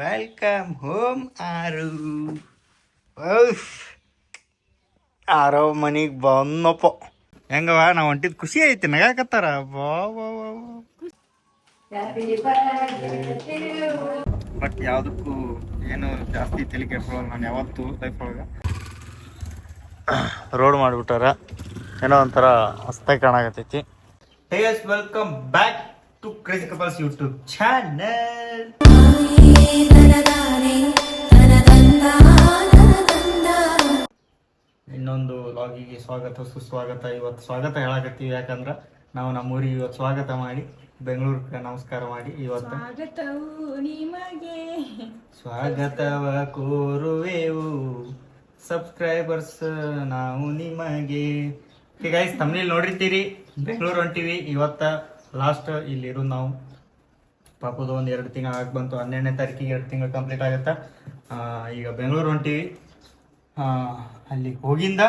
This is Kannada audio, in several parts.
ವೆಲ್ಕಮ್ ಹೋಮ್ ಆರು ಉಫ್. ಆರೋ ಮನಿಗೆ ಬಂದಪ್ಪ. ಹೆಂಗವ ನಾ ಹೊಂಟಿದ್ ಖುಷಿ ಐತಿ ನಗಾಕತ್ತಾರ ಬಟ್ ಯಾವುದಕ್ಕೂ ಏನು ಜಾಸ್ತಿ ತಲೆ ಕೆಡ್ಕೊಳ್ಳಲ್ಲ ನಾನು ಯಾವತ್ತೂ ಲೈಫ್ ಒಳಗೆ. ರೋಡ್ ಮಾಡಿಬಿಟ್ಟಾರ. ಏನೋ ಒಂಥರ ಹೊಸ್ತಾಗಿ ಕಾಣಾಕತ್ತೈತಿ. Hey welcome back to crazy couples YouTube channel. ಇನ್ನೊಂದು ಲಾಗಿಗೆ ಸ್ವಾಗತ ಸುಸ್ವಾಗತ ಇವತ್ತು ಸ್ವಾಗತ ಹೇಳಕತ್ತೀವಿ. ಯಾಕಂದ್ರೆ ನಾವು ನಮ್ಮೂರಿಗೆ ಇವತ್ತು ಸ್ವಾಗತ ಮಾಡಿ ಬೆಂಗಳೂರಿಗೆ ನಮಸ್ಕಾರ ಮಾಡಿ ಇವತ್ತು. ಸ್ವಾಗತವು ನಿಮಗೆ. ಸ್ವಾಗತವ ಕೋರುವೆವು ಸಬ್ಸ್ಕ್ರೈಬರ್ಸ್ ನಾವು ನಿಮಗೆ. ಗೈಸ್ ತಮ್ಮನೇಲಿ ನೋಡಿರ್ತೀರಿ. ಬೆಂಗಳೂರು ಹೊಂಟಿವಿ. ಇವತ್ತ ಲಾಸ್ಟ್ ಇಲ್ಲಿರೋ ನಾವು ಪಾಪದ ಒಂದು ಎರಡು ತಿಂಗಳು ಆಗಿ ಬಂತು. ಹನ್ನೆರಡನೇ ತಾರೀಕಿಗೆ ಎರಡು ತಿಂಗಳು ಕಂಪ್ಲೀಟ್ ಆಗುತ್ತೆ? ಈಗ ಬೆಂಗಳೂರು ಹೊಂಟಿವಿ ಅಲ್ಲಿ ಹೋಗಿಂದ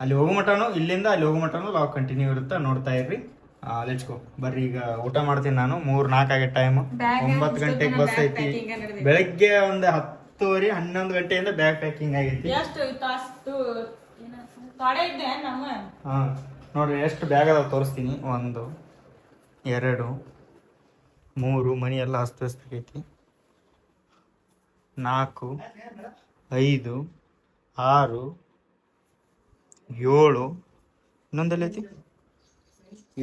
ಅಲ್ಲಿ ಹೋಗೋ ಮಟನು ಇಲ್ಲಿಂದ ಅಲ್ಲಿ ಹೋಗೋ ಮಟನು ಲಾಗ್ ಕಂಟಿನ್ಯೂ ಇರುತ್ತೆ? ನೋಡ್ತಾ ಇರ್ರಿ. ಲೆಚ್ಕೋ ಬರ್ರಿ ಈಗ ಊಟ ಮಾಡ್ತೀನಿ ನಾನು. ಮೂರ್ ನಾಲ್ಕು ಆಗೋ ಟೈಮ್ ಒಂಬತ್ತು ಗಂಟೆಗೆ ಬಸ್ ಐತಿ. ಬೆಳಗ್ಗೆ ಒಂದು ಹತ್ತುವರೆ ಹನ್ನೊಂದು ಗಂಟೆಯಿಂದ ಬ್ಯಾಗ್ ಪ್ಯಾಕಿಂಗ್ ಆಗೈತಿ. ಹಾ ನೋಡ್ರಿ ಎಷ್ಟು ಬ್ಯಾಗ್ ಅದಾವ ತೋರಿಸ್ತೀನಿ. ಒಂದು ಎರಡು ಮೂರು ಮನಿ ಎಲ್ಲ ಅಸ್ತವ್ಯಸ್ತಾಗೈತಿ ನಾಲ್ಕು ಐದು ಆರು ಏಳು. ಇನ್ನೊಂದಲ್ಲಿ ಐತಿ?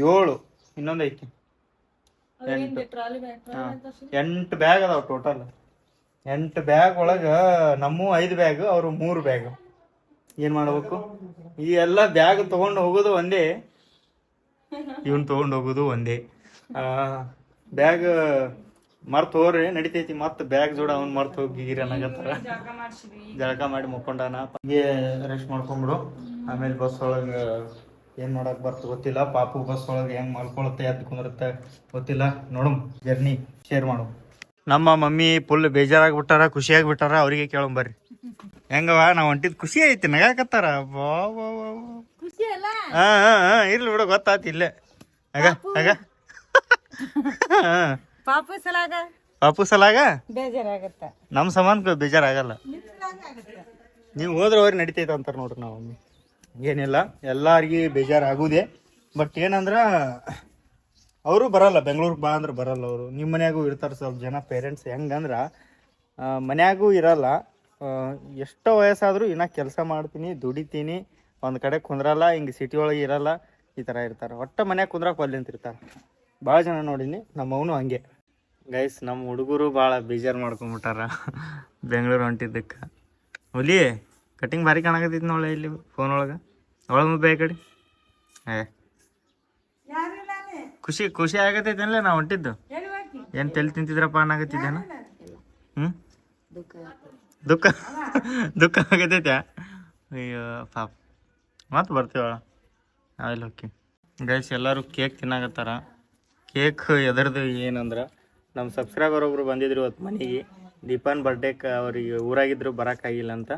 ಏಳು ಇನ್ನೊಂದೈತಿ ಎಂಟು. ಟ್ರಾಲಿ ಬ್ಯಾಗ್ ಹಾ. ಎಂಟು ಬ್ಯಾಗ್ ಅದಾವ ಟೋಟಲ್ ಎಂಟು ಬ್ಯಾಗ್ ಒಳಗ ನಮ್ಮ ಐದು ಬ್ಯಾಗ್ ಅವರು ಮೂರು ಬ್ಯಾಗ್. ಏನ್ ಮಾಡ್ಬೇಕು? ಈ ಎಲ್ಲ ಬ್ಯಾಗ್ ತಗೊಂಡು ಹೋಗೋದು ಒಂದೇ. ಇವನ್ ತಗೊಂಡು ಹೋಗೋದು ಒಂದೇ. ಬ್ಯಾಗ್ ಮರ್ತ್ ಹೋಗ್ರಿ ನಡಿತೈತಿ ಮತ್ ಬ್ಯಾಗ್ ಜೋಡ ಅವ್ನ್ ಮರ್ತ್ ಹೋಗಿ ಅನ್ನಕತ್ತಾರ. ಜಳಕ ಮಾಡಿ ಮುಕ್ಕೊಂಡಾನ. ಹಂಗೆ ರೆಸ್ಟ್ ಮಾಡ್ಕೊಂಡ್ಬಿಡು ಆಮೇಲೆ ಬಸ್ ಒಳಗ ಏನ್ ಮಾಡಕ್ ಬರ್ತ ಗೊತ್ತಿಲ್ಲ. ಪಾಪು ಬಸ್ ಒಳಗ ಹೆಂಗ್ ಮಲ್ಕೊಳತ್ತೆ ಎದ್ದು ಕುಂದ್ರತ್ತೆ ಗೊತ್ತಿಲ್ಲ. ನೋಡು ಜರ್ನಿ ಶೇರ್ ಮಾಡು. ನಮ್ಮ ಮಮ್ಮಿ ಫುಲ್ ಬೇಜಾರಾಗ್ಬಿಟ್ಟಾರ ಖುಷಿಯಾಗಿ ಬಿಟ್ಟಾರ ಅವ್ರಿಗೆ ಕೇಳೋಣ ಬರ್ರಿ. ಹೆಂಗವ ನಾವ್ ಹೊಂಟಿದ್ ಖುಷಿ ಐತಿ ನಗಾಕತ್ತಾರ? ಬಾ ಬಾ ಬಾ ಹಾ ಹಾ ಇರ್ಲಿ ಬಿಡು ಗೊತ್ತಾತಿ ಇಲ್ಲೇ. ಆಗ ಆಗ. ಪಾಪ ಸಲಾಗ? ಪಾಪು ಸಲಾಗ? ಬೇಜಾರಾಗತ್ತ. ನಮ್ ಸಮಾನ ಬೇಜಾರಾಗಲ್ಲ. ನೀವು ಹೋದ್ರೆ ಅವ್ರಿಗೆ ನಡಿತೈತೆ ಅಂತಾರೆ ನೋಡ್ರಿ ನಾವು ಏನಿಲ್ಲ ಎಲ್ಲಾರ್ಗಿ ಬೇಜಾರಾಗುದೇ. ಬಟ್ ಏನಂದ್ರ ಅವರು ಬರಲ್ಲ ಬೆಂಗಳೂರಿಗೆ ಬಾ ಅಂದ್ರೆ ಬರಲ್ಲ ಅವರು. ನಿಮ್ಮ ಮನ್ಯಾಗೂ ಇರ್ತಾರೆ ಸ್ವಲ್ಪ ಜನ ಪೇರೆಂಟ್ಸ್ ಹೆಂಗಂದ್ರೆ ಮನೆಯಾಗೂ ಇರಲ್ಲ. ಎಷ್ಟೋ ವಯಸ್ಸಾದರೂ ಇನ್ನ ಕೆಲಸ ಮಾಡ್ತೀನಿ ದುಡಿತೀನಿ ಒಂದು ಕಡೆ ಕುಂದ್ರಲ್ಲ ಹಿಂಗೆ ಸಿಟಿ ಒಳಗೆ ಇರಲ್ಲ ಈ ಥರ ಇರ್ತಾರೆ. ಒಟ್ಟ ಮನ್ಯಾಗ ಕುಂದ್ರಕ್ಕೆ ಒಲ್ಲಿ ಅಂತ ಇರ್ತಾರೆ ಭಾಳ ಜನ ನೋಡೀನಿ, ನಮ್ಮವನು ಹಂಗೆ. ಗೈಸ್ ನಮ್ಮ ಹುಡುಗರು ಭಾಳ ಬೇಜಾರು ಮಾಡ್ಕೊಂಬಿಟ್ಟಾರ. ಬೆಂಗಳೂರು ಹೊಂಟಿದ್ದಕ್ಕೆ. ಹುಲಿ ಕಟಿಂಗ್ ಭಾರಿ ಕಾಣಕತ್ತೈತಿ ನೋಳೆ ಇಲ್ಲಿ ಫೋನ್ ಒಳಗೆ. ಒಳಗೆ ಮುಬ್ಬೆ ಕಡೆ. ಏ. ಖುಷಿ ಖುಷಿ ಆಗತೈತೇನಲ್ಲ ನಾ ಹೊಂಟಿದ್ದು? ಏನು ತೆಲ್ ತಿಂತಿದ್ರಪ್ಪ ಅನ್ನಾಗತ್ತಿದ್ದೇನ ಹ್ಞೂ ದುಃಖ. ದುಃಖ ಆಗತ್ತೈತೆ ಅಯ್ಯೋ, ಪಾಪ. ಮತ್ತೆ ಬರ್ತೀವಳ? ಆಯ್ಲು ಓಕೆ ಗೈಸ್ ಎಲ್ಲರೂ ಕೇಕ್ ತಿನ್ನಾಕತ್ತಾರ. ಕೇಕ್ ಎದರ್ದು ಏನಂದ್ರೆ ನಮ್ಮ ಸಬ್ಸ್ಕ್ರೈಬರ್ ಒಬ್ರು ಬಂದಿದ್ರು ಇವತ್ತು ಮನೆಗೆ, ದೀಪಾನ್ ಬರ್ಡೇಕ್ಕೆ ಅವ್ರಿಗೆ ಊರಾಗಿದ್ರು ಬರೋಕ್ಕಾಗಿಲ್ಲ ಅಂತ.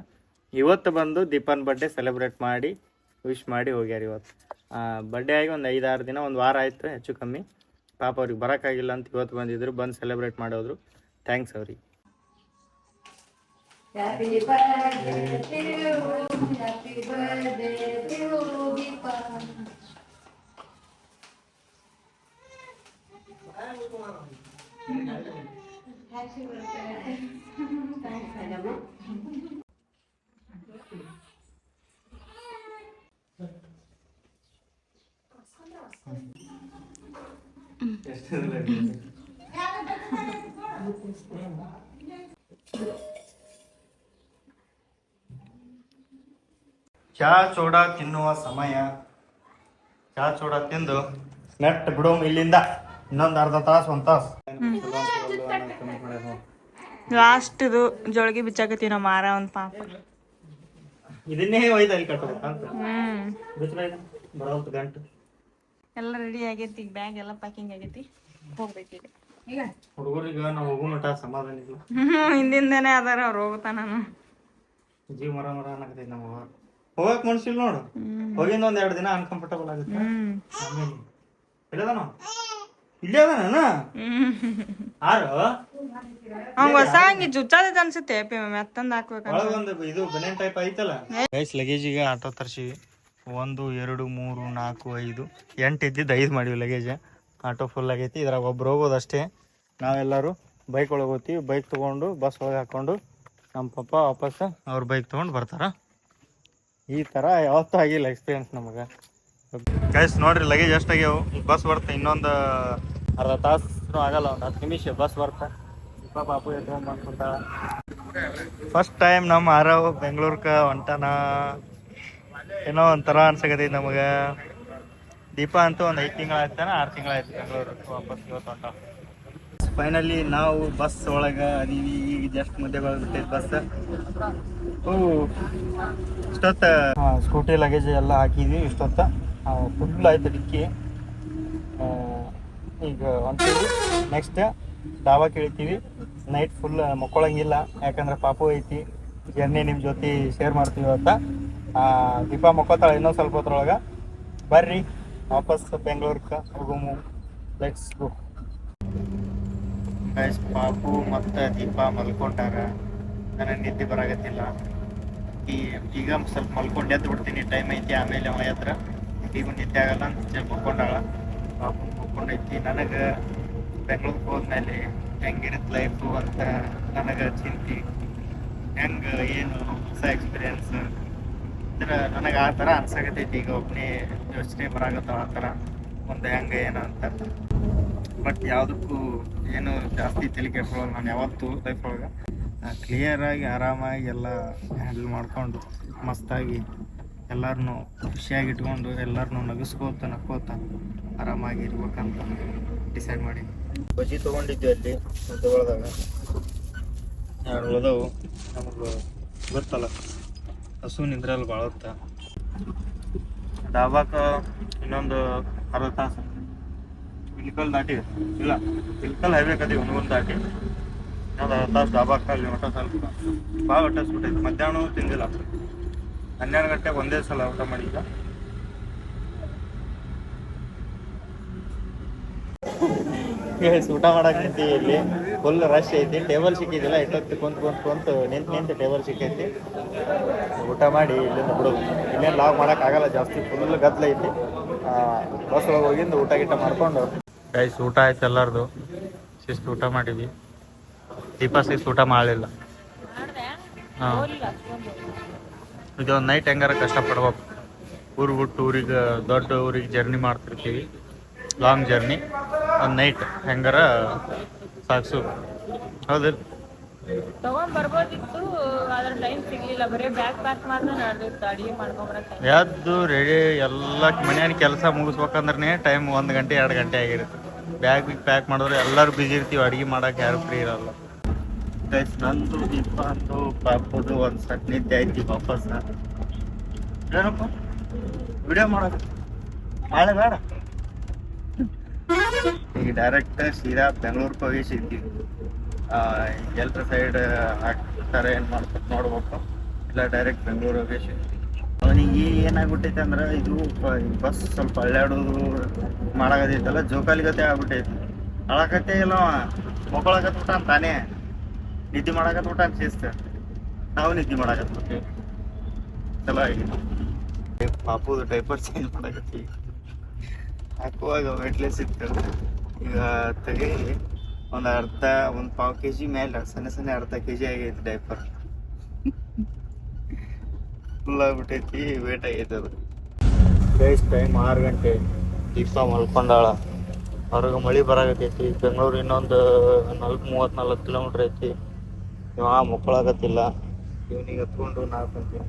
ಇವತ್ತು ಬಂದು ದೀಪಾನ್ ಬರ್ಡೇ ಸೆಲೆಬ್ರೇಟ್ ಮಾಡಿ ವಿಶ್ ಮಾಡಿ ಹೋಗ್ಯಾರ ಇವತ್ತು. ಬರ್ಡೇ ಆಗಿ ಒಂದು ಐದಾರು ದಿನ, ಒಂದು ವಾರ ಆಯಿತು ಹೆಚ್ಚು ಕಮ್ಮಿ. ಪಾಪ ಅವ್ರಿಗೆ ಬರೋಕ್ಕಾಗಿಲ್ಲ ಅಂತ ಇವತ್ತು ಬಂದಿದ್ರು, ಬಂದು ಸೆಲೆಬ್ರೇಟ್ ಮಾಡೋದ್ರು. ಥ್ಯಾಂಕ್ಸ್ ಅವ್ರಿಗೆ. ಚಾ ಚೋಡಾ ತಿನ್ನುವ ಸಮಯ. ಚಾ ಚೂಡ ತಿಂದು ನೆಟ್ ಬಿಡೋ ಇಲ್ಲಿಂದ ಇನ್ನೊಂದು ಅರ್ಧ ತಾಸು ಒಂದು ತಾಸು. ಲಾಸ್ಟ್ ಇದು ಜೋಳಿಗೆ ಬಿಚ್ಚಾಕತ್ತೀವಿ ನಮ್ಮ ಮಾರ ಒಂದು ಪಾಪ. ಇದನ್ನೇ ಒಯ್ದು ಅಲ್ಲಿ ಕಟ್ಟಬೇಕಂತ ಬರೋದು ಗಂಟು. ಎಲ್ಲ ರೆಡಿ ಆಗೈತಿ ಈಗ ಬ್ಯಾಗ್ ಎಲ್ಲ ಪ್ಯಾಕಿಂಗ್ ಆಗೈತಿ. ಹೋಗ್ಬೇಕೀಗ ಈಗ. ಹುಡುಗರಿಗೆ ನಾವು ಹೋಗೋ ಮಟ ಸಮಾಧಾನ ಇಲ್ಲ. ಹ್ಮ್ ಹಿಂದಿಂದನೇ ಅದಾರ ಅವ್ರು ಹೋಗ್ತಾನ ನಾನು ಜೀವ ಮರ ಮರ ಅನ್ನಕತ್ತೈತಿ ನಮ್ಮ. ಹೋಗಕ್ ಮನ್ಸಿಲ್ಲ ನೋಡು. ಹೋಗಿಂದ ಒಂದ್ ಎರಡು ದಿನ ಅನ್ಕಂಫರ್ಟಬಲ್ ಆಗುತ್ತೆ. ಇಲ್ಲದ ನಾವು ಇಲ್ಲೇ ಅದಾನ ಆರು ಅವ್ ಹೊಸ ಹಂಗೆ ಜುಚ್ಚಾದ ಅನ್ಸುತ್ತೆ ಪಿ ಹಾಕ್ಬೇಕಂತ. ಇದು ಟೈಪ್ ಐತಲ್ಲ? ಗೈಸ್ ಲಗೇಜಿಗೆ ಆಟೋ ತರ್ಸಿವಿ. ಒಂದು ಎರಡು ಮೂರು ನಾಲ್ಕು ಐದು ಎಂಟು ಇದ್ದಿದ್ದು ಐದು ಮಾಡಿವಿ ಲಗೇಜ್ ಆಟೋ ಫುಲ್ ಆಗೈತಿ. ಇದ್ರಾಗ ಒಬ್ರು ಹೋಗೋದು ಅಷ್ಟೇ. ನಾವೆಲ್ಲರೂ ಬೈಕ್ ಒಳಗೆ ಹೋಗ್ತೀವಿ. ಬೈಕ್ ತೊಗೊಂಡು ಬಸ್ ಒಳಗೆ ಹಾಕೊಂಡು ನಮ್ಮ ಪಪ್ಪ ವಾಪಸ್ ಅವ್ರ ಬೈಕ್ ತೊಗೊಂಡು ಬರ್ತಾರ. ಈ ಥರ ಯಾವತ್ತೂ ಆಗಿಲ್ಲ ಎಕ್ಸ್ಪೀರಿಯನ್ಸ್ ನಮಗೆ. ಗೈಸ್ ನೋಡ್ರಿ ಲಗೇಜ್ ಎಷ್ಟಾಗ್ಯಾವು? ಬಸ್ ಬರ್ತಾ, ಇನ್ನೊಂದು ಅರ್ಧ ತಾಸು ಆಗಲ್ಲ, ಒಂದು ಹತ್ತು ನಿಮಿಷ ಬಸ್ ಬರ್ತಾ. ಪಾಪು ಬಂದ್ಬಿಡ್ತಾಳ ಫಸ್ಟ್ ಟೈಮ್ ನಮ್ಮ ಆರವ್ ಬೆಂಗ್ಳೂರ್ಕ ಹೊಂಟಾನ. ಏನೋ ಒಂಥರ ಅನ್ಸಕತೈತಿ ನಮಗೆ. ದೀಪ ಅಂತೂ ಒಂದು ಐದು ತಿಂಗಳ ಆಯ್ತಾನ ಆರು ತಿಂಗಳ ಆಯ್ತು ಬೆಂಗಳೂರು. ವಾಪಸ್ ಇವತ್ತು ಹೊಂಟ. ಫೈನಲಿ ನಾವು ಬಸ್ ಒಳಗೆ ಅದೀವಿ. ಈಗ ಜಸ್ಟ್ ಮುದ್ದೆ ಬಿಟ್ಟೈತಿ ಬಸ್ ಓ ಇಷ್ಟೊತ್ತ ಸ್ಕೂಟಿ ಲಗೇಜ್ ಎಲ್ಲ ಹಾಕಿದ್ವಿ, ಇಷ್ಟೊತ್ತ. ಫುಲ್ ಆಯ್ತು ಡಿಕ್ಕಿ. ಈಗ ಒಂದು ನೆಕ್ಸ್ಟ್ ಡಾಬಾ ಕೇಳ್ತೀವಿ. ನೈಟ್ ಫುಲ್ ಮಕ್ಕೊಳಂಗಿಲ್ಲ. ಯಾಕಂದ್ರೆ ಪಾಪು ಐತಿ. ಜರ್ನಿ ನಿಮ್ಮ ಜೊತೆ ಶೇರ್ ಮಾಡ್ತೀವಿ ಅಂತ ದೀಪ ಮಕ್ಕೋತಾಳೆ ಇನ್ನೊಂದು ಸ್ವಲ್ಪ ಹೊತ್ರೊಳಗೆ ಬರ್ರಿ. ವಾಪಸ್ ಬೆಂಗಳೂರಿಗೆ ಹೋಗಮು. ಲೆಟ್ಸ್ ಗೋ ಗೈಸ್ ಪಾಪು ಮತ್ತು ದೀಪ ಮಲ್ಕೊಂಡಾರ. ನನಗೆ ನಿದ್ದೆ ಬರಾಗತ್ತಿಲ್ಲ ಈ, ಈಗ ಸ್ವಲ್ಪ ಮಲ್ಕೊಂಡು ಎದ್ದು ಬಿಡ್ತೀನಿ ಟೈಮ್ ಐತಿ ಆಮೇಲೆ ಅವ ಎದ್ರ ಈಗ ನಿದ್ದೆ ಆಗಲ್ಲ ಅಂತ ಸ್ವಲ್ಪ ಪಾಪನ ಪಾಪು ಮಲ್ಕೊಂಡೈತಿ ನನಗೆ ಬೆಂಗ್ಳೂರ್ಗೆ ಹೋದ್ಮೇಲೆ ಹೆಂಗಿರುತ್ತೆ ಲೈಫು ಅಂತ ನನಗೆ ಚಿಂತೆ. ಹೆಂಗೆ, ಏನು ಹೊಸ ಎಕ್ಸ್ಪೀರಿಯನ್ಸ್ ಅಂದ್ರೆ ನನಗೆ ಆ ಥರ ಅನ್ಸಾಕತೈತಿ ಈಗ ಒಬ್ಬನೇ ಯೋಚನೆ ಬರಾಗತ್ತಾವ ಆ ಥರ. ಮುಂದೆ ಹೆಂಗೆ ಏನು ಅಂತ. ಬಟ್ ಯಾವುದಕ್ಕೂ ಏನು ಜಾಸ್ತಿ ತಲೆ ನಾನು ಯಾವತ್ತೂ ಲೈಫ್ ಒಳಗೆ. ಕ್ಲಿಯರಾಗಿ ಆರಾಮಾಗಿ ಎಲ್ಲ ಹ್ಯಾಂಡಲ್ ಮಾಡ್ಕೊಂಡು ಮಸ್ತಾಗಿ ಎಲ್ಲರನ್ನೂ ಖುಷಿಯಾಗಿ ಇಟ್ಕೊಂಡು ಎಲ್ಲರನ್ನೂ ನಗಿಸ್ಕೋತ ನಕ್ಕೋತ ಆರಾಮಾಗಿ ಇರ್ಬೇಕಂತ ಡಿಸೈಡ್ ಮಾಡಿ ಬಜ್ಜಿ ತೊಗೊಂಡಿದ್ವಿ ಅಲ್ಲಿ ತಗೊಳ್ದಾಗ ಎರಡು ಉಳ್ದವು? ನಮಗೆ ಗೊತ್ತಲ್ಲ. ಹಸು ನಿದ್ರಲ್ಲಿ ಭಾಳ ಹೊತ್ತ ಇನ್ನೊಂದು ಅರ್ಧ ತಾಸು. ಇಲ್ಕಲ್ ದಾಟಿ, ಇಲ್ಲ ಇಲ್ಕಲ್ ಹೈವೇ ಕದಿ ಒಂದು ದಾಟಿ. ಇನ್ನೊಂದು ಅರ್ಧ ತಾಸು ಡಾಬಾಕ ಅಲ್ಲಿ ಊಟ ಸ್ವಲ್ಪ ಭಾಳ ಹೊಟ್ಟೆ ಮಧ್ಯಾಹ್ನ ತಿಂದಿಲ್ಲ. ಹನ್ನೆರಡು ಗಂಟೆಗೆ ಒಂದೇ ಸಲ ಊಟ ಮಾಡಿದ್ದ. ಊಟ ಮಾಡಕ್ ನಿಂತೀವಿ ಇಲ್ಲಿ. ಫುಲ್ ರಶ್ ಐತಿ. ಟೇಬಲ್ ಸಿಕ್ಕಿದಿಲ್ಲ. ಎಷ್ಟೊತ್ತು ಕುಂತ್ ಕುಂತ್ ಕುಂತು ನಿಂತ್ ನಿಂತ ಟೇಬಲ್ ಸಿಕ್ಕೈತಿ. ಊಟ ಮಾಡಿ ಇಲ್ಲಿಂದ ಬಿಡೋದು ಇಲ್ಲೇನು ಲಾಗ್ ಮಾಡಕ್ ಆಗಲ್ಲ. ಜಾಸ್ತಿ ಫುಲ್ ಗದ್ಲ ಐತಿ. ಬಸ್ ಒಳಗೆ ಹೋಗಿಂದ ಊಟ ಗಿಟ ಮಾಡ್ಕೊಂಡು. ಗೈಸ್ ಊಟ ಆಯ್ತು ಎಲ್ಲಾರ್ದು. ಶಿಸ್ತ್ ಊಟ ಮಾಡಿದ್ವಿ. ದೀಪ ಶಿಸ್ತು ಊಟ ಮಾಡಲಿಲ್ಲ. ಹಾಂ. ಇದೊಂದು ನೈಟ್ ಹೆಂಗಾರ ಕಷ್ಟಪಡ್ಬೇಕು. ಊರು ಬಿಟ್ಟು ಊರಿಗೆ ದೊಡ್ಡ ಊರಿಗೆ ಜರ್ನಿ ಮಾಡ್ತಿರ್ತೀವಿ. ಲಾಂಗ್ ಜರ್ನಿ ಒಂದು ನೈಟ್ ಹೆಂಗಾರ ಸಾಕ್ಸು ಹೌದು. ತಗೊಂಡ್ ಬರ್ಬೋದಿತ್ತು ಅದ್ರ ಟೈಮ್ ಸಿಗ್ಲಿಲ್ಲ. ಬರೀ ಬ್ಯಾಗ್ ಪ್ಯಾಕ್ ಮಾಡಿದ್ರೆ ನಡೆದಿತ್ತು ಅಡಿಗೆ ಮಾಡ್ಕೊಂಬರಕ್ಕೆ ಎದ್ದು ರೆಡಿ ಎಲ್ಲ ಮನೆಯ ಕೆಲಸ ಮುಗಿಸ್ಬೇಕಂದ್ರೆ ಟೈಮ್ ಒಂದು ಗಂಟೆ ಎರಡು ಗಂಟೆ ಆಗಿರುತ್ತೆ. ಬ್ಯಾಗ್ ಪ್ಯಾಕ್ ಮಾಡಿದ್ರೆ ಎಲ್ಲರೂ ಬಿಜಿ ಇರ್ತೀವಿ ಅಡುಗೆ ಮಾಡಕ್ಕೆ ಯಾರು ಫ್ರೀ ಇರಲ್ಲ. ಗೈಸ್ ನಂದು ದೀಪ ಅಂದು ಪಾಪದು ಒಂದು ನಿದ್ದೆ ಐತಿ ವಾಪಸ್ ಏನಪ್ಪ ವಿಡಿಯೋ ಮಾಡೋದು ನಾಳೆ ಬೇಡ ಈಗ ಡೈರೆಕ್ಟ್ ಸೀದಾ ಬೆಂಗಳೂರಿಗೆ ಹೋಗಿ ಸಿಗ್ತೀವಿ ಎಲ್ರ ಸೈಡ್ ಹಾಕ್ತಾರೆ ಏನ್ ಮಾಡ್ತಾರೆ ನೋಡ್ಬೇಕು. ಇಲ್ಲ ಡೈರೆಕ್ಟ್ ಬೆಂಗಳೂರು ಹೋಗಿ ಸಿಗ್ತೀವಿ ಅವನಿಗೆ ಏನಾಗ್ಬಿಟ್ಟೈತೆ ಅಂದ್ರೆ, ಇದು ಬಸ್ ಸ್ವಲ್ಪ ಅಳ್ಳಾಡೋದು ಜೋಕಾಲಿ ಜೋಕಾಲಿಗತೆ ಆಗ್ಬಿಟ್ಟೈತಿ. ಅಳಕತ್ತೆ ಇಲ್ಲ ಮಕ್ಕಳಕತ್ಬಿಟ್ಟ ತಾನೇ. ನಿದ್ದೆ ಮಾಡಾಕ ಅಂತ ಶಿಸ್ತು. ನಾವು ನಿದ್ದೆ ಮಾಡಾಕ ಚಲೋ ಆಗಿದೆ. ಪಾಪುದು ಡೈಪರ್ ಚೇಂಜ್ ಮಾಡಾಕತ್ತಿ ಹಾಕುವಾಗ ವೆಟ್ಲೆಸ್ ಇತ್ತು ಈಗ ತೆಗಿ, ಒಂದು ಅರ್ಧ, ಒಂದು ಪಾವು ಕೆ ಜಿ ಮೇಲೆ ಸಣ್ಣ ಸಣ್ಣ ಅರ್ಧ ಕೆ ಜಿ ಆಗೈತಿ ಡೈಪರ್ ಫುಲ್ ಆಗ್ಬಿಟ್ಟೈತಿ ವೇಟ್ ಆಗೈತೆ ಅದು. ಬೇಸ್ ಟೈಮ್ ಆರು ಗಂಟೆ. ದೀಪ ಮಲ್ಕೊಂಡಾಳ. ಹೊರಗೆ ಮಳೆ ಬರಾಕತ್ತೈತಿ. ಬೆಂಗಳೂರು ಇನ್ನೊಂದು ನಾಲ್ಕು ಮೂವತ್ತು ನಾಲ್ಕು ಕಿಲೋಮೀಟ್ರ್ ಐತಿ. ಇವ ಮಕ್ಕಳಾಗತ್ತಿಲ್ಲ. ಇವನಿಗೆ ಹತ್ಕೊಂಡು ನಾಲ್ಕು ಗಂಟೆ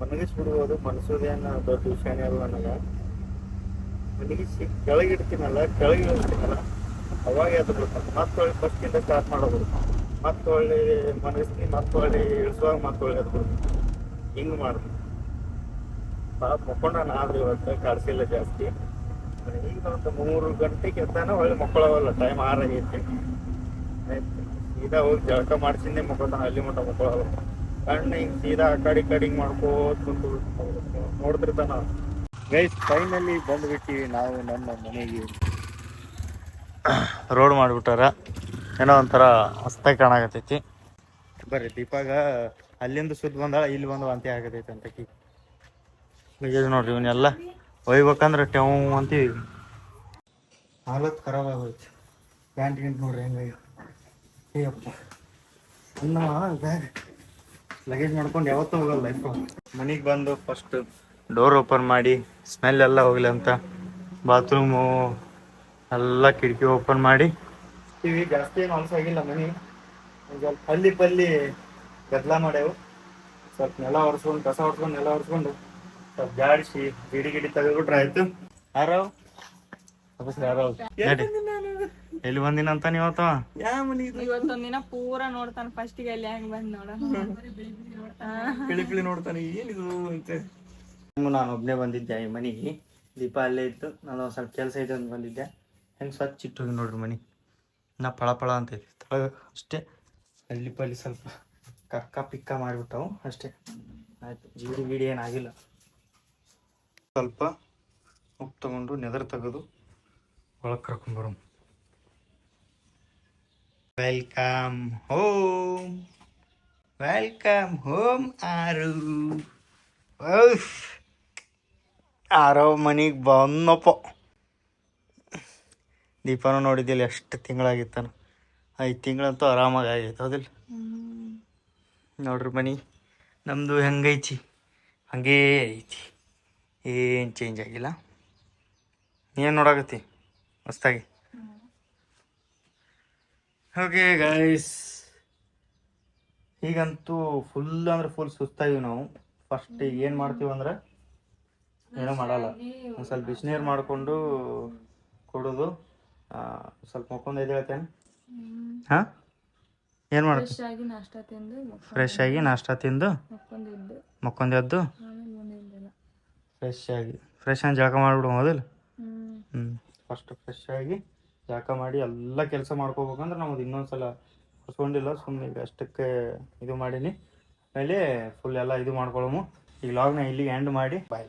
ಮನಗಿಸ್ಬಿಡ್ಬೋದು ಮನಸ್ಸೋದೇನು ದೊಡ್ಡ ವಿಷಯನೇ ಅಲ್ಲ ನನಗೆ. ಮನಗಿಸಿ ಕೆಳಗಿಡ್ತೀನಲ್ಲ ಇಡ್ತೀನಲ್ಲ, ಕೆಳಗೆ ಇಳಿಸ್ತೀನಲ್ಲ ಅವಾಗ ಅದು ಬಿಡ್ತಾನೆ ಮತ್ತೆ ಒಳ್ಳೆ ಫಸ್ಟಿಂದ ಸ್ಟಾರ್ಟ್ ಮಾಡೋದು ಮತ್ತೆ ಒಳ್ಳೆ ಮನಗಿಸ್ತೀನಿ ಮತ್ತೆ ಒಳ್ಳೆ ಇಳಿಸುವಾಗ ಮತ್ತೆ ಒಳ್ಳೆ ಅದು ಬಿಡ್ತೀನಿ ಹಿಂಗೆ ಮಾಡ್ತೀನಿ ಪಾಪ ಮಕ್ಕೊಂಡ ಆದ್ರೆ ಇವತ್ತು ಕಾಡ್ಸಿಲ್ಲ ಜಾಸ್ತಿ. ಈಗ ಒಂದು ಮೂರು ಗಂಟೆಗೆ ಎದ್ದಾನ ಒಳ್ಳೆ ಮಕ್ಕಳವಲ್ಲ ಟೈಮ್ ಆರಾಗೈತಿ ಆಯ್ತು. ಸೀದಾ ಹೋಗಿ ಜಳಕ ಮಾಡ್ಸಿಂದೆ ಮಕ್ಕೊತಾನ ಅಲ್ಲಿ ಮಟ್ಟ ಮಕ್ಕಳವ ಕಣ್ಣು ಹಿಂಗೆ ಸೀದಾ ಆ ಕಡೆ ಕಡೆ ಹಿಂಗೆ ಮಾಡ್ಕೋತ ಕುಂತು ನೋಡ್ತಿರ್ತಾನ ಗೈಸ್ ಫೈನಲಿ ಬಂದ್ಬಿಟ್ಟಿವಿ ನಾವು ನಮ್ಮ ಮನೆಗೆ. ರೋಡ್ ಮಾಡಿಬಿಟ್ಟಾರ. ಏನೋ ಒಂಥರ ಹೊಸ್ತಾಗಿ ಕಾಣಾಕತ್ತೈತಿ. ಬರ್ರಿ ದೀಪಾಗ ಅಲ್ಲಿಂದ ಸುತ್ತ ಬಂದಾಳ ಇಲ್ಲಿ ಬಂದು ವಾಂತಿ ಆಗತೈತಿ ಅಂತಕಿ ಕಿಗೇಜ್ ನೋಡ್ರಿ ಇವನ್ನೆಲ್ಲ ಒಯ್ಬೇಕಂದ್ರೆ ಟೆವ್ ಅಂತೀವಿ. ಹಾಲತ್ ಖರಾಬ್ ಆಗೋಯ್ತು. ಪ್ಯಾಂಟ್ ಗಿಂಟ್ ನೋಡ್ರಿ ಹೆಂಗ ಬ್ಯಾಗ್. ಲಗೇಜ್ ಮಾಡ್ಕೊಂಡು ಯಾವತ್ತೂ ಹೋಗಲ್ಲ ಲೈಫ್ ಮನೆಗೆ ಬಂದು ಫಸ್ಟ್ ಡೋರ್ ಓಪನ್ ಮಾಡಿ ಸ್ಮೆಲ್ ಎಲ್ಲ ಹೋಗ್ಲಿ ಅಂತ ಬಾತ್ರೂಮು ಎಲ್ಲ ಕಿಟಕಿ ಓಪನ್ ಮಾಡಿ. ಟಿವಿ ಜಾಸ್ತಿ ಏನು ಆಗಿಲ್ಲ ಮನೆ. ಪಲ್ಲಿ ಸ್ವಲ್ಪ ಪಲ್ಲಿ ಪಲ್ಲಿ ಗದ್ಲ ಮಾಡ್ಯಾವು. ಸ್ವಲ್ಪ ನೆಲ ಒರೆಸ್ಕೊಂಡು ಕಸ ಹೊಡ್ಸ್ಕೊಂಡು ನೆಲ ಒರೆಸ್ಕೊಂಡು ಸ್ವಲ್ಪ ಜಾಡಿಸಿ ಗಿಡಿ ಗಿಡಿ ತೆಗೆದ್ಬಿಟ್ರೆ ಆಯ್ತು. ಯಾರವ್ ಯಾರು? ಯಾರವ್ ನಡಿ. ಎಲ್ಲಿ ಬಂದಿನ ಅಂತ ಇವತ್ತು ಇವತ್ತೊಂದಿನ ದಿನ ಪೂರಾ ಫಸ್ಟ್ಗೆ ಅಲ್ಲಿ ಹೆಂಗ್ ಬಂದ್ ನೋಡ. ಪಿಳಿ ಪಿಳಿ ನೋಡ್ತಾನೆ ಏನಿದು ಅಂತ? ನಾನು ಒಬ್ನೇ ಬಂದಿದ್ದೆ ಈ ಮನೆಗೆ. ದೀಪ ಅಲ್ಲೇ ಇತ್ತು. ನಾನು ಒಂದ್ ಸ್ವಲ್ಪ ಕೆಲಸ ಇದೆ ಅಂತ ಬಂದಿದ್ದೆ. ಹೆಂಗೆ ಸ್ವಚ್ಛ ಇಟ್ಟು ಹೋಗಿ ನೋಡ್ರಿ ಮನೆ. ನಾ ಪಳ ಪಳ ಅಂತೈತಿ ತಳಗ ಅಷ್ಟೇ. ಅಲ್ಲಿ ಪಲ್ಲಿ ಸ್ವಲ್ಪ ಕಕ್ಕ ಪಿಕ್ಕ ಮಾಡಿಬಿಟ್ಟವು. ಅಷ್ಟೇ. ಆಯ್ತು. ಜೀಡಿ ಗೀಡಿ ಏನಾಗಿಲ್ಲ. ಸ್ವಲ್ಪ ಉಪ್ಪು ತಗೊಂಡು ನೆದರ್ ತೆಗೆದು ಒಳಗೆ ಕರ್ಕೊಂಬರೋ ವೆಲ್ಕಮ್ ಹೋಮ್ ವೆಲ್ಕಮ್ ಹೋಮ್ ಆರು. ಆರೋ ಮನೆಗೆ ಬಂದಪ್ಪ. ದೀಪನೂ ನೋಡಿದ್ದಿಲ್ಲ, ಎಷ್ಟು ತಿಂಗಳಾಗಿತ್ತಾನ. ಐದು ತಿಂಗಳಂತೂ ಆರಾಮಾಗಿ ಆಗೈತೆ, ಹೌದಿಲ್ಲ? ನೋಡ್ರಿ ಮನೆ ನಮ್ಮದು ಹೆಂಗೈತಿ? ಹಂಗೇ ಐತಿ. ಏನು ಚೇಂಜ್ ಆಗಿಲ್ಲ? ಏನು ನೋಡಾಕತ್ತಿ? ಮಸ್ತಾಗಿ. ಓಕೆ ಗೈಸ್ ಈಗಂತೂ ಫುಲ್ ಅಂದ್ರೆ ಫುಲ್ ಸುಸ್ತಾಗಿವಿ ನಾವು. ಫಸ್ಟ್ ಏನು ಮಾಡ್ತೀವಿ ಅಂದ್ರೆ ಏನೂ ಮಾಡಲ್ಲ. ಒಂದು ಸ್ವಲ್ಪ ಬಿಸಿನೀರು ಮಾಡಿಕೊಂಡು ಕೊಡೋದು ಸ್ವಲ್ಪ ಮಕ್ಕೊಂದು ಎದ್ದೇಳ್ತೇನೆ ಹಾಂ? ಏನು ಮಾಡ್ತೀನಿ ಫ್ರೆಶ್ ಆಗಿ ನಾಷ್ಟ ತಿಂದು ಮಕ್ಕೊಂದು ಎದ್ದು. ಫ್ರೆಶ್ ಆಗಿ. ಫ್ರೆಶ್ ಆಗಿ ಜಳಕ ಮಾಡಿಬಿಡು ಮೊದಲು. ಹ್ಮ್. ಹ್ಞೂ ಫಸ್ಟ್ ಫ್ರೆಶ್ ಆಗಿ ಜಳಕ ಮಾಡಿ ಎಲ್ಲ ಕೆಲಸ ಮಾಡ್ಕೋಬೇಕಂದ್ರೆ ನಮ್ಮದು ಇನ್ನೊಂದು ಸಲ ಹೊಸ್ಕೊಂಡಿಲ್ಲ ಸುಮ್ಮನೆ ಈಗ ಅಷ್ಟಕ್ಕೆ ಇದು ಮಾಡೀನಿ. ಆಮೇಲೆ ಫುಲ್ ಎಲ್ಲ ಇದು ಮಾಡ್ಕೊಳ್ಳೋಮು ಈ ಲಾಗ್ನ ಇಲ್ಲಿಗೆ ಎಂಡ್ ಮಾಡಿ. ಬಾಯ್